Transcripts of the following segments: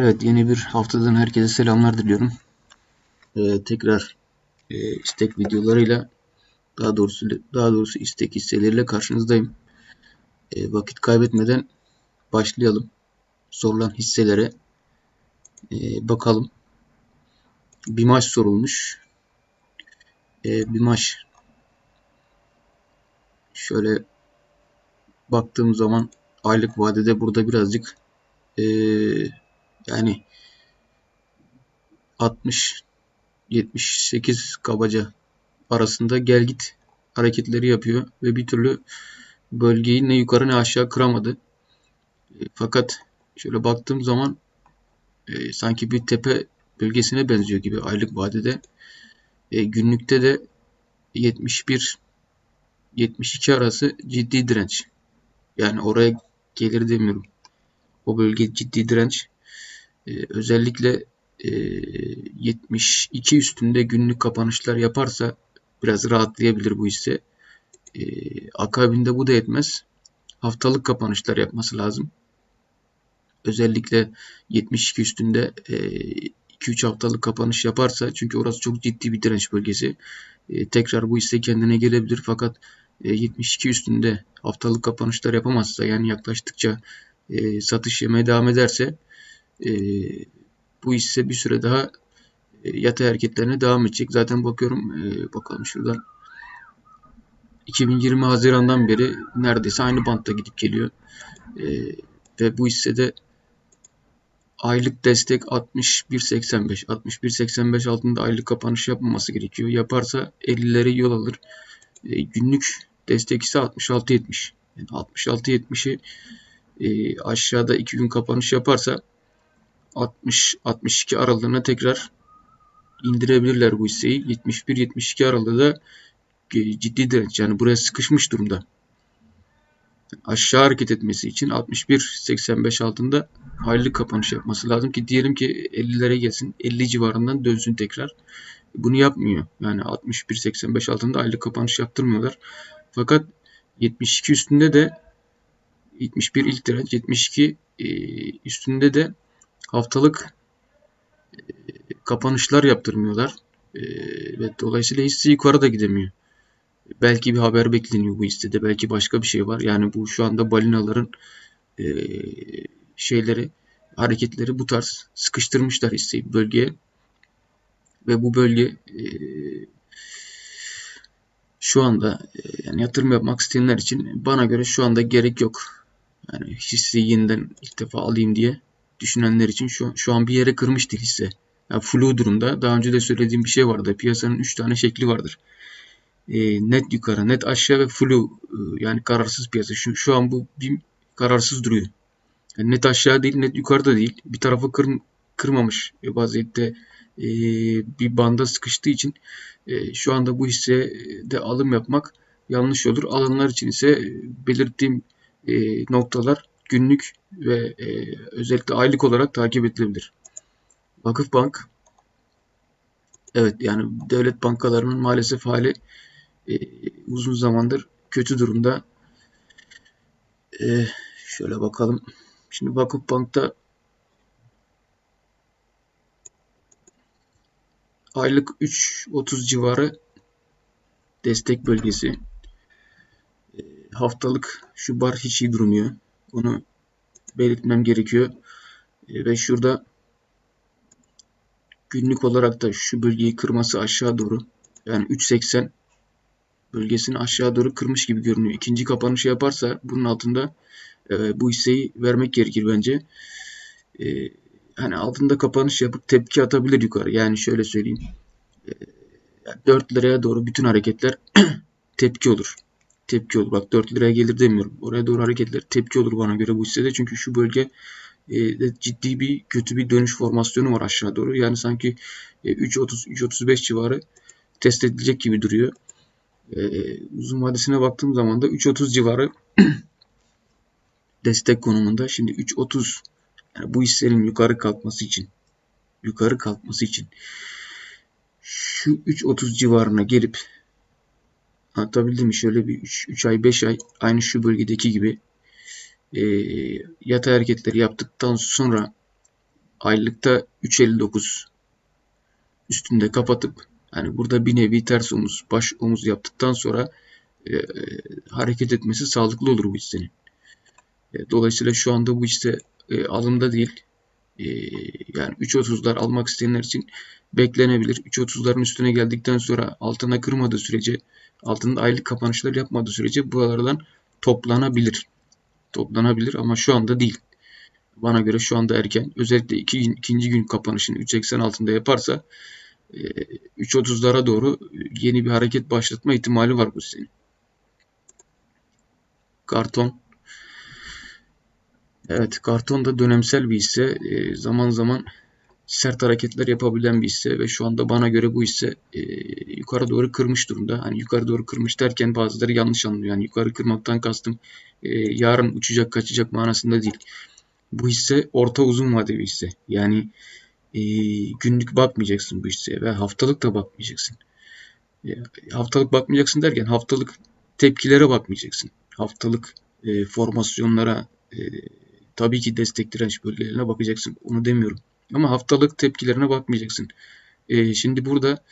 Evet yeni bir haftadan herkese selamlar diliyorum. Ee, tekrar e, istek videolarıyla daha doğrusu daha doğrusu istek hisseleriyle karşınızdayım. E, vakit kaybetmeden başlayalım. Sorulan hisselere e, bakalım. Bir maç sorulmuş. E, bir maç şöyle baktığım zaman aylık vadede burada birazcık e, yani 60 78 kabaca arasında gel git hareketleri yapıyor ve bir türlü bölgeyi ne yukarı ne aşağı kıramadı. E, fakat şöyle baktığım zaman e, sanki bir tepe bölgesine benziyor gibi aylık vadede. E, günlükte de 71 72 arası ciddi direnç. Yani oraya gelir demiyorum. O bölge ciddi direnç. Ee, özellikle e, 72 üstünde günlük kapanışlar yaparsa biraz rahatlayabilir bu hisse. E, akabinde bu da yetmez. Haftalık kapanışlar yapması lazım. Özellikle 72 üstünde e, 2-3 haftalık kapanış yaparsa çünkü orası çok ciddi bir direnç bölgesi. E, tekrar bu hisse kendine gelebilir fakat e, 72 üstünde haftalık kapanışlar yapamazsa yani yaklaştıkça e, satış yemeye devam ederse e, bu hisse bir süre daha e, yatay hareketlerine devam edecek. Zaten bakıyorum e, bakalım şuradan 2020 Haziran'dan beri neredeyse aynı bantta gidip geliyor. E, ve bu hissede aylık destek 61.85. 61.85 altında aylık kapanış yapmaması gerekiyor. Yaparsa 50'lere yol alır. E, günlük destek ise 66.70. Yani 66.70'i e, aşağıda 2 gün kapanış yaparsa 60-62 aralığına tekrar indirebilirler bu hisseyi. 71-72 aralığı da e, ciddi direnç. Yani buraya sıkışmış durumda. Aşağı hareket etmesi için 61-85 altında aylık kapanış yapması lazım ki diyelim ki 50'lere gelsin 50 civarından dönsün tekrar. Bunu yapmıyor. Yani 61-85 altında aylık kapanış yaptırmıyorlar. Fakat 72 üstünde de 71 ilk direnç 72 e, üstünde de haftalık e, kapanışlar yaptırmıyorlar. E, ve dolayısıyla hisse yukarı da gidemiyor. Belki bir haber bekleniyor bu hissede. Belki başka bir şey var. Yani bu şu anda balinaların şeyleri hareketleri bu tarz sıkıştırmışlar hisseyi bölgeye. Ve bu bölge şu anda yani yatırım yapmak isteyenler için bana göre şu anda gerek yok. Yani hisseyi yeniden ilk defa alayım diye düşünenler için şu, şu an bir yere kırmıştı hisse. Yani flu durumda. Daha önce de söylediğim bir şey vardı. Piyasanın 3 tane şekli vardır. E, net yukarı, net aşağı ve flu e, yani kararsız piyasa. Şu, şu an bu bir kararsız duruyor. Yani net aşağı değil, net yukarıda değil. Bir tarafı kır, kırmamış e, vaziyette e, bir banda sıkıştığı için e, şu anda bu hissede alım yapmak yanlış olur. Alanlar için ise e, belirttiğim e, noktalar günlük ve e, özellikle aylık olarak takip edilebilir. Vakıfbank evet yani devlet bankalarının maalesef hali e, uzun zamandır kötü durumda. E, şöyle bakalım. Şimdi Vakıfbank'ta aylık 3.30 civarı destek bölgesi haftalık şu bar hiç iyi durmuyor. Onu belirtmem gerekiyor. E, ve şurada günlük olarak da şu bölgeyi kırması aşağı doğru. Yani 3.80 bölgesini aşağı doğru kırmış gibi görünüyor. İkinci kapanışı yaparsa bunun altında e, bu hisseyi vermek gerekir bence. E, hani altında kapanış yapıp tepki atabilir yukarı. Yani şöyle söyleyeyim. E, 4 liraya doğru bütün hareketler tepki olur tepki olur. Bak 4 liraya gelir demiyorum. Oraya doğru hareketler tepki olur bana göre bu hissede. Çünkü şu bölge e, ciddi bir kötü bir dönüş formasyonu var aşağı doğru. Yani sanki e, 3.30 3.35 civarı test edilecek gibi duruyor. E, uzun vadesine baktığım zaman da 3.30 civarı destek konumunda. Şimdi 3.30 yani bu hissenin yukarı kalkması için yukarı kalkması için şu 3.30 civarına gelip Anlatabildim mi? Şöyle bir 3, 3 ay 5 ay aynı şu bölgedeki gibi e, yatay hareketleri yaptıktan sonra aylıkta 3.59 üstünde kapatıp hani burada bir nevi ters omuz, baş omuz yaptıktan sonra e, e, hareket etmesi sağlıklı olur bu hissenin. E, dolayısıyla şu anda bu hisse e, alımda değil. E, yani 3.30'lar almak isteyenler için beklenebilir. 3.30'ların üstüne geldikten sonra altına kırmadığı sürece, altında aylık kapanışlar yapmadığı sürece buralardan toplanabilir. Toplanabilir ama şu anda değil. Bana göre şu anda erken. Özellikle iki, ikinci gün kapanışını 3.80 altında yaparsa 3.30'lara doğru yeni bir hareket başlatma ihtimali var bu senin. Karton. Evet karton da dönemsel bir hisse. Zaman zaman sert hareketler yapabilen bir hisse ve şu anda bana göre bu hisse e, yukarı doğru kırmış durumda. Hani yukarı doğru kırmış derken bazıları yanlış anlıyor. Yani yukarı kırmaktan kastım e, yarın uçacak kaçacak manasında değil. Bu hisse orta uzun vadeli hisse. Yani e, günlük bakmayacaksın bu hisseye ve haftalık da bakmayacaksın. E, haftalık bakmayacaksın derken haftalık tepkilere bakmayacaksın. Haftalık e, formasyonlara e, tabii ki destek direnç bölgelerine bakacaksın. Onu demiyorum. Ama haftalık tepkilerine bakmayacaksın. E, şimdi burada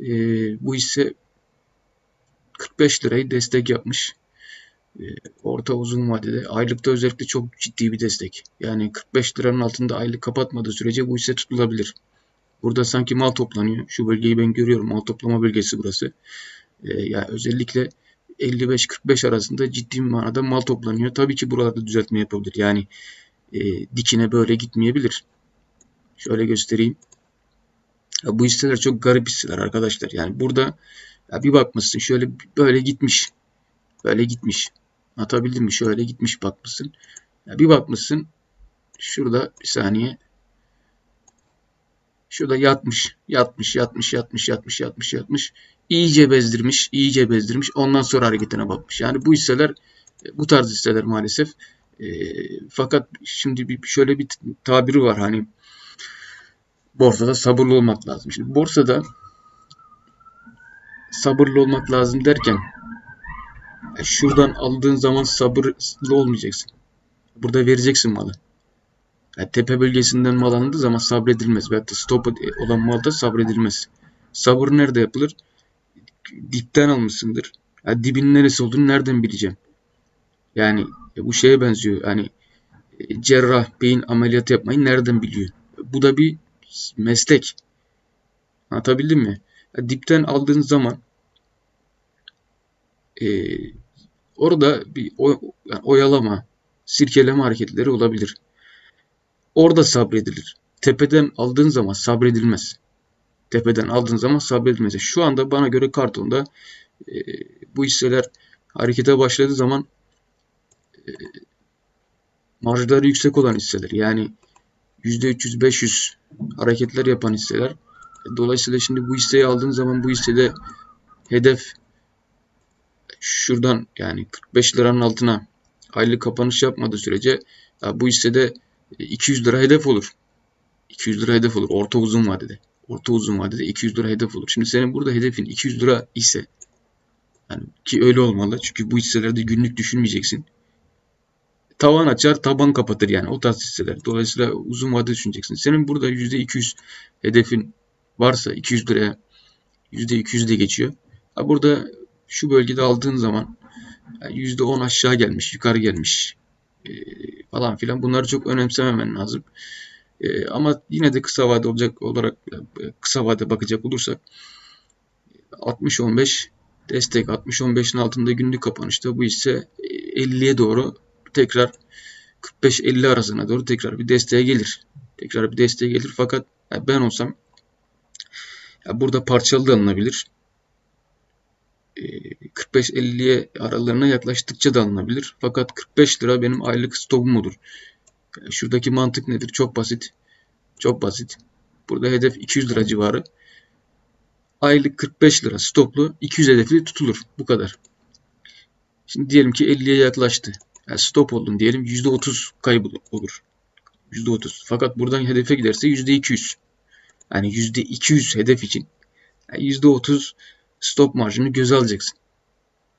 e, bu hisse 45 lirayı destek yapmış. E, orta uzun vadede aylıkta özellikle çok ciddi bir destek. Yani 45 liranın altında aylık kapatmadığı sürece bu hisse tutulabilir. Burada sanki mal toplanıyor. Şu bölgeyi ben görüyorum. Mal toplama bölgesi burası. E, yani özellikle 55-45 arasında ciddi bir manada mal toplanıyor. Tabii ki buralarda düzeltme yapabilir. Yani e, dikine böyle gitmeyebilir. Şöyle göstereyim. Ya bu hisseler çok garip hisseler arkadaşlar. Yani burada ya bir bakmışsın şöyle böyle gitmiş. Böyle gitmiş. Atabildim mi? Şöyle gitmiş bakmışsın. Ya bir bakmışsın şurada bir saniye. Şurada yatmış, yatmış, yatmış, yatmış, yatmış, yatmış, yatmış. İyice bezdirmiş, iyice bezdirmiş. Ondan sonra hareketine bakmış. Yani bu hisseler, bu tarz hisseler maalesef. E, fakat şimdi bir şöyle bir tabiri var hani borsada sabırlı olmak lazım. Şimdi borsada sabırlı olmak lazım derken e, şuradan aldığın zaman sabırlı olmayacaksın. Burada vereceksin malı. Yani tepe bölgesinden mal alındığı zaman sabredilmez. Veyahut da stop olan malda sabredilmez. Sabır nerede yapılır? Dipten almışsındır. Yani dibin neresi olduğunu nereden bileceğim? Yani e, bu şeye benziyor. Yani e, cerrah beyin ameliyatı yapmayı nereden biliyor? Bu da bir meslek. Anlatabildim mi? Yani dipten aldığın zaman e, orada bir oy, yani oyalama, sirkeleme hareketleri olabilir. Orada sabredilir. Tepeden aldığın zaman sabredilmez. Tepeden aldığın zaman sabredilmez. Şu anda bana göre kartonda e, bu hisseler harekete başladığı zaman e, marjları yüksek olan hisseler. Yani %300-500 hareketler yapan hisseler. Dolayısıyla şimdi bu hisseyi aldığın zaman bu hissede hedef şuradan yani 45 liranın altına aylık kapanış yapmadığı sürece bu hissede 200 lira hedef olur. 200 lira hedef olur orta uzun vadede. Orta uzun vadede 200 lira hedef olur. Şimdi senin burada hedefin 200 lira ise yani ki öyle olmalı. Çünkü bu hisselerde günlük düşünmeyeceksin tavan açar taban kapatır yani o tarz hisseler. Dolayısıyla uzun vade düşüneceksin. Senin burada %200 hedefin varsa 200 liraya %200 de geçiyor. Ha burada şu bölgede aldığın zaman yani %10 aşağı gelmiş, yukarı gelmiş e, falan filan. Bunları çok önemsememen lazım. E, ama yine de kısa vade olacak olarak e, kısa vade bakacak olursak 60-15 destek 60-15'in altında günlük kapanışta bu ise 50'ye doğru tekrar 45-50 arasına doğru tekrar bir desteğe gelir. Tekrar bir desteğe gelir fakat ben olsam ya burada parçalı da alınabilir. 45-50'ye aralarına yaklaştıkça da alınabilir. Fakat 45 lira benim aylık stopum olur. Şuradaki mantık nedir? Çok basit. Çok basit. Burada hedef 200 lira civarı. Aylık 45 lira stoplu 200 hedefli tutulur. Bu kadar. Şimdi diyelim ki 50'ye yaklaştı yani stop oldun diyelim %30 kaybı olur. %30. Fakat buradan hedefe giderse %200. Yani %200 hedef için yani %30 stop marjını göze alacaksın.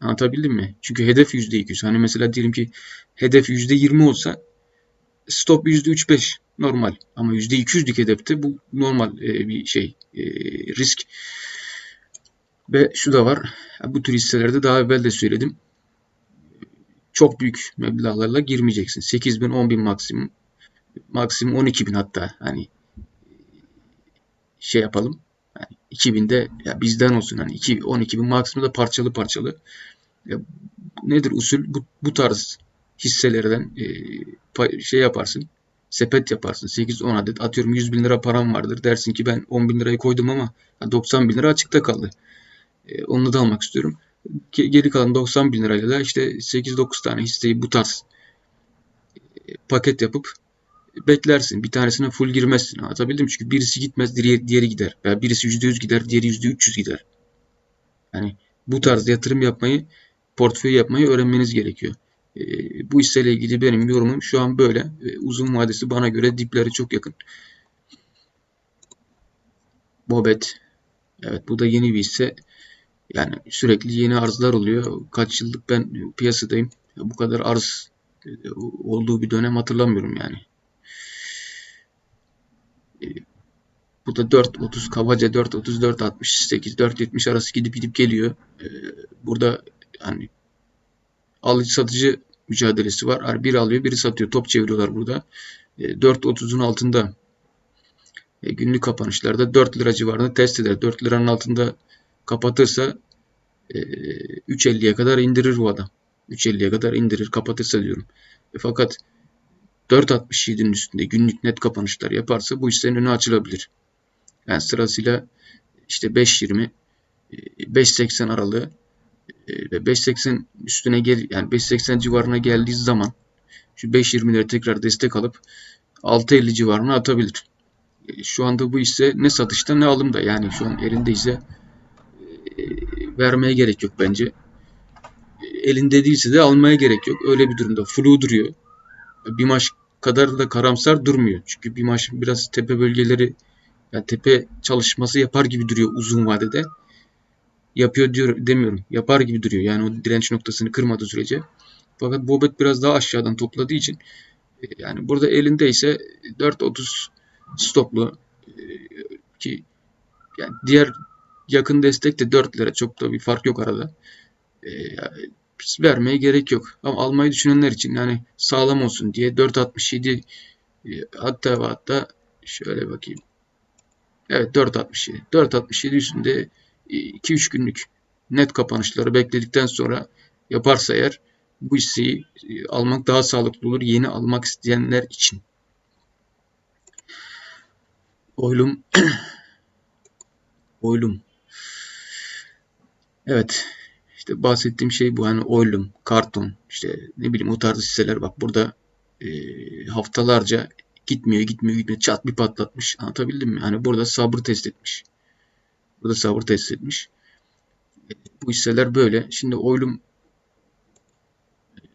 Anlatabildim mi? Çünkü hedef %200. Hani mesela diyelim ki hedef %20 olsa stop %3-5 normal ama %200'lük hedefte bu normal e, bir şey e, risk. Ve şu da var. Bu tür hisselerde daha evvel de söyledim. Çok büyük meblağlarla girmeyeceksin. 8 bin, 10 bin maksimum. Maksimum 12 bin hatta. Hani şey yapalım. Yani 2000'de ya bizden olsun. Hani 2, 12 bin maksimum da parçalı parçalı. Ya, nedir usul? Bu, bu tarz hisselerden e, şey yaparsın. Sepet yaparsın. 8-10 adet. Atıyorum 100 bin lira param vardır. Dersin ki ben 10 bin lirayı koydum ama 90 bin lira açıkta kaldı. E, onu da almak istiyorum. Geri kalan 90 bin lirayla da işte 8-9 tane hisseyi bu tarz e, paket yapıp beklersin. Bir tanesine full girmezsin. Anlatabildim? Çünkü birisi gitmez, diğeri, diğeri gider. Veya birisi %100 gider, diğeri %300 gider. Yani bu tarz yatırım yapmayı, portföy yapmayı öğrenmeniz gerekiyor. E, bu hisseyle ilgili benim yorumum şu an böyle. E, uzun vadesi bana göre dipleri çok yakın. Bobet. Evet bu da yeni bir hisse. Yani sürekli yeni arzlar oluyor. Kaç yıllık ben piyasadayım. Bu kadar arz e, olduğu bir dönem hatırlamıyorum yani. E, bu da 4.30 kabaca 4.30 4.68 4.70 arası gidip gidip geliyor. E, burada hani alıcı satıcı mücadelesi var. Yani biri alıyor biri satıyor. Top çeviriyorlar burada. 4.30'un altında günlük kapanışlarda 4 lira civarında test eder. 4 liranın altında kapatırsa e, 3.50'ye kadar indirir bu adam. 3.50'ye kadar indirir kapatırsa diyorum. E, fakat 4.67'nin üstünde günlük net kapanışlar yaparsa bu hissenin önü açılabilir. Yani sırasıyla işte 5.20 5.80 aralığı e, ve 5.80 üstüne gel yani 5.80 civarına geldiği zaman şu 5.20'lere tekrar destek alıp 6.50 civarına atabilir. E, şu anda bu hisse ne satışta ne alımda yani şu an elinde ise vermeye gerek yok bence. Elinde değilse de almaya gerek yok. Öyle bir durumda. Flu duruyor. Bir maç kadar da karamsar durmuyor. Çünkü bir maç biraz tepe bölgeleri yani tepe çalışması yapar gibi duruyor uzun vadede. Yapıyor diyor demiyorum. Yapar gibi duruyor. Yani o direnç noktasını kırmadığı sürece. Fakat Bobet biraz daha aşağıdan topladığı için e, yani burada elinde ise 4.30 stoplu e, ki yani diğer yakın destek de 4 lira. Çok da bir fark yok arada. E, vermeye gerek yok. Ama almayı düşünenler için yani sağlam olsun diye 4.67 e, hatta hatta şöyle bakayım. Evet 4.67. 4.67 üstünde 2-3 e, günlük net kapanışları bekledikten sonra yaparsa eğer bu hisseyi e, almak daha sağlıklı olur. Yeni almak isteyenler için. Oylum Oylum Evet. İşte bahsettiğim şey bu. Hani oylum, karton, işte ne bileyim o tarz hisseler bak burada e, haftalarca gitmiyor, gitmiyor, gitmiyor. Çat bir patlatmış. Anlatabildim mi? Hani burada sabır test etmiş. Burada sabır test etmiş. E, bu hisseler böyle. Şimdi oylum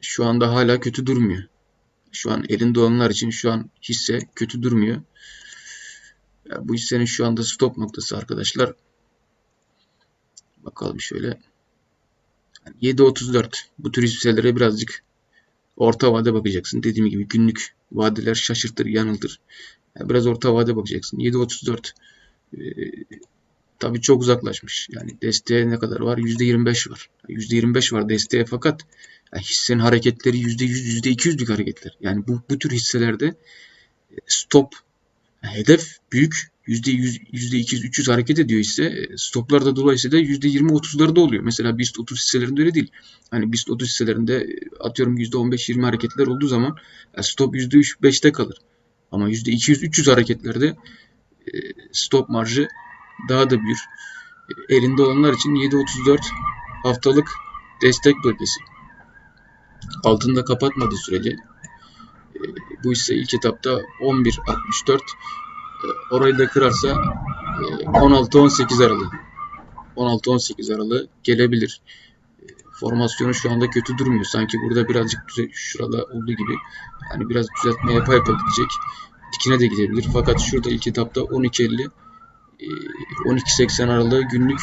şu anda hala kötü durmuyor. Şu an elinde olanlar için şu an hisse kötü durmuyor. Ya bu hissenin şu anda stop noktası arkadaşlar Bakalım şöyle. 7.34 bu tür hisselere birazcık orta vade bakacaksın. Dediğim gibi günlük vadeler şaşırtır, yanıltır. Yani biraz orta vade bakacaksın. 7.34 ee, tabii çok uzaklaşmış. Yani desteğe ne kadar var? %25 var. %25 var desteğe fakat yani hissenin hareketleri %100, %200'lük hareketler. Yani bu, bu tür hisselerde e, stop hedef büyük %100, %200, 300 hareket ediyor ise e, stoplarda dolayısıyla %20, 30'larda oluyor. Mesela BIST 30 hisselerinde öyle değil. Hani BIST 30 hisselerinde e, atıyorum %15, 20 hareketler olduğu zaman e, stop %3, 5'te kalır. Ama %200, 300 hareketlerde stop marjı daha da büyür. Elinde olanlar için 7.34 haftalık destek bölgesi. Altında kapatmadığı sürece bu ise ilk etapta 11.64 orayı da kırarsa 16-18 e, aralığı 16-18 aralığı gelebilir. E, formasyonu şu anda kötü durmuyor. Sanki burada birazcık düze, şurada olduğu gibi yani biraz düzeltme yapa yapa gidecek. Dikine de gidebilir. Fakat şurada ilk etapta 12.50 12.80 e, aralığı günlük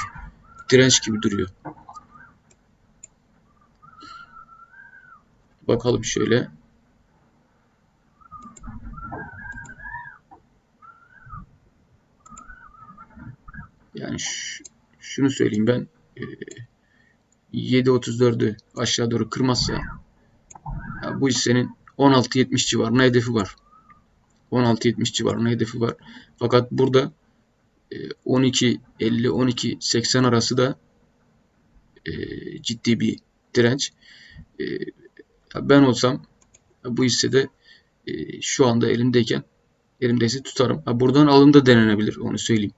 direnç gibi duruyor. Bakalım şöyle. Yani şunu söyleyeyim ben e, 7.34'ü aşağı doğru kırmazsa ya bu hissenin 16.70 civarına hedefi var. 16.70 civarına hedefi var. Fakat burada e, 12.50-12.80 arası da e, ciddi bir direnç. E, ben olsam bu hissede e, şu anda elimdeyken elimdeyse tutarım. Ha, buradan alım da denenebilir onu söyleyeyim.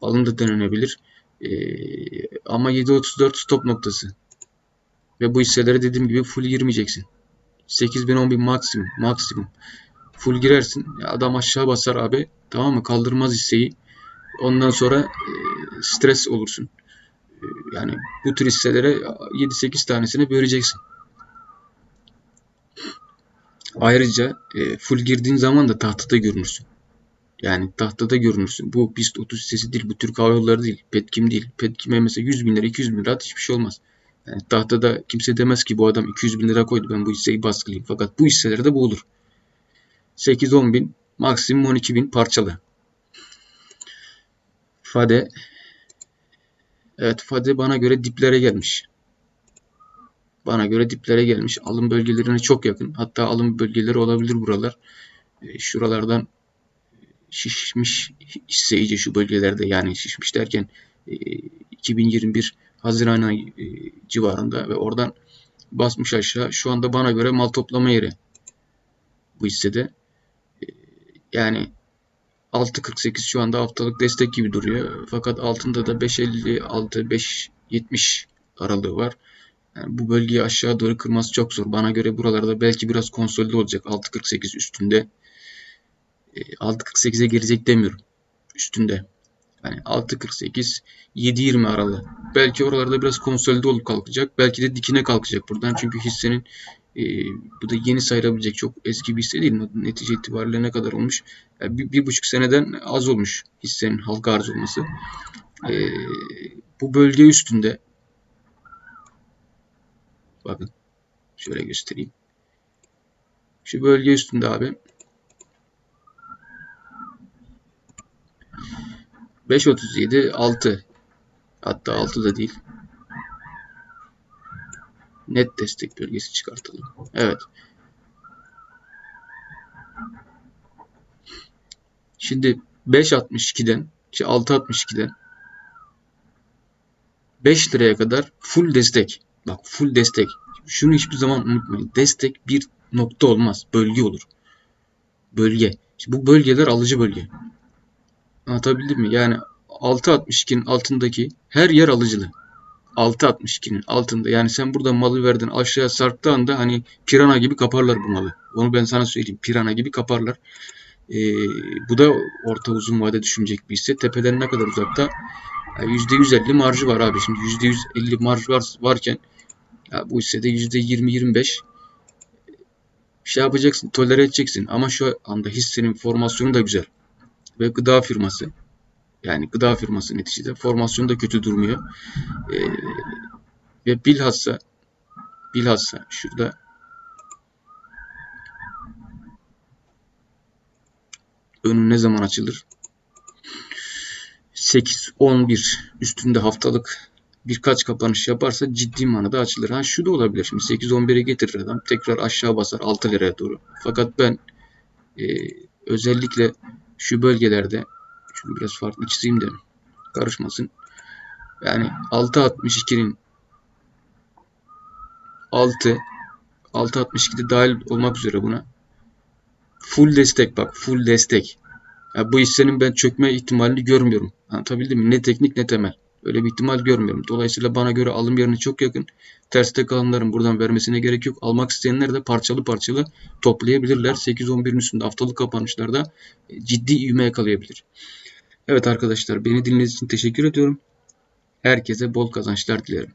Alım da denenebilir. E, ama 7.34 stop noktası. Ve bu hisselere dediğim gibi full girmeyeceksin. 8000 10000 maksimum maksimum. Full girersin. Adam aşağı basar abi. Tamam mı? Kaldırmaz hisseyi. Ondan sonra e, stres olursun. E, yani bu tür hisselere 7-8 tanesini böleceksin. Ayrıca e, full girdiğin zaman da tahtada görünürsün. Yani tahtada görünürsün. Bu BIST 30 hissesi değil. Bu Türk Hava Yolları değil. Petkim değil. Petkim'e mesela 100 bin lira 200 bin lira at hiçbir şey olmaz. Yani tahtada kimse demez ki bu adam 200 bin lira koydu ben bu hisseyi baskılayayım. Fakat bu hisselerde bu olur. 8-10 bin maksimum 12 bin parçalı. Fade Evet Fade bana göre diplere gelmiş. Bana göre diplere gelmiş. Alım bölgelerine çok yakın. Hatta alım bölgeleri olabilir buralar. E, şuralardan şişmiş iyice şu bölgelerde yani şişmiş derken e, 2021 Haziran ayı e, civarında ve oradan basmış aşağı. Şu anda bana göre mal toplama yeri bu hissede. E, yani 6.48 şu anda haftalık destek gibi duruyor. Fakat altında da 5.56 5.70 aralığı var. Yani bu bölgeyi aşağı doğru kırması çok zor. Bana göre buralarda belki biraz konsolide olacak. 6.48 üstünde. E, 6.48'e girecek demiyorum. Üstünde. Yani 6.48 7.20 aralığı. Belki oralarda biraz konsolide olup kalkacak. Belki de dikine kalkacak buradan. Çünkü hissenin e, bu da yeni sayılabilecek çok eski bir hisse değil. Netice itibariyle ne kadar olmuş? Yani bir, bir buçuk seneden az olmuş hissenin halka arz olması. E, bu bölge üstünde bakın şöyle göstereyim. Şu bölge üstünde abi 5.37 6 hatta 6 da değil. Net destek bölgesi çıkartalım. Evet. Şimdi 5.62'den 6.62'den 5 liraya kadar full destek. Bak full destek. Şunu hiçbir zaman unutmayın. Destek bir nokta olmaz. Bölge olur. Bölge. Şimdi bu bölgeler alıcı bölge. Anlatabildim mi? Yani 6.62'nin altındaki her yer alıcılı. 6.62'nin altında. Yani sen burada malı verdin aşağıya sarktığı anda hani pirana gibi kaparlar bu malı. Onu ben sana söyleyeyim. Pirana gibi kaparlar. Ee, bu da orta uzun vade düşünecek bir hisse. Tepeden ne kadar uzakta? Yani %150 marjı var abi. Şimdi %150 marj var, varken ya bu hissede %20-25 şey yapacaksın, tolere edeceksin. Ama şu anda hissenin formasyonu da güzel. Ve gıda firması. Yani gıda firması neticede. Formasyonu da kötü durmuyor. Ee, ve bilhassa bilhassa şurada önü ne zaman açılır? 8-11 üstünde haftalık birkaç kapanış yaparsa ciddi manada açılır. Ha şu da olabilir. Şimdi 8-11'e getirir adam. Tekrar aşağı basar 6 liraya doğru. Fakat ben e, özellikle şu bölgelerde şunu biraz farklı çizeyim de karışmasın. Yani 6.62'nin 6 6.62'de dahil olmak üzere buna. Full destek bak. Full destek. Ya bu hissenin ben çökme ihtimalini görmüyorum. Anlatabildim mi? Ne teknik ne temel. Öyle bir ihtimal görmüyorum. Dolayısıyla bana göre alım yerine çok yakın. Terste kalanların buradan vermesine gerek yok. Almak isteyenler de parçalı parçalı toplayabilirler. 8-11'in üstünde haftalık kapanışlarda ciddi ivme yakalayabilir. Evet arkadaşlar beni dinlediğiniz için teşekkür ediyorum. Herkese bol kazançlar dilerim.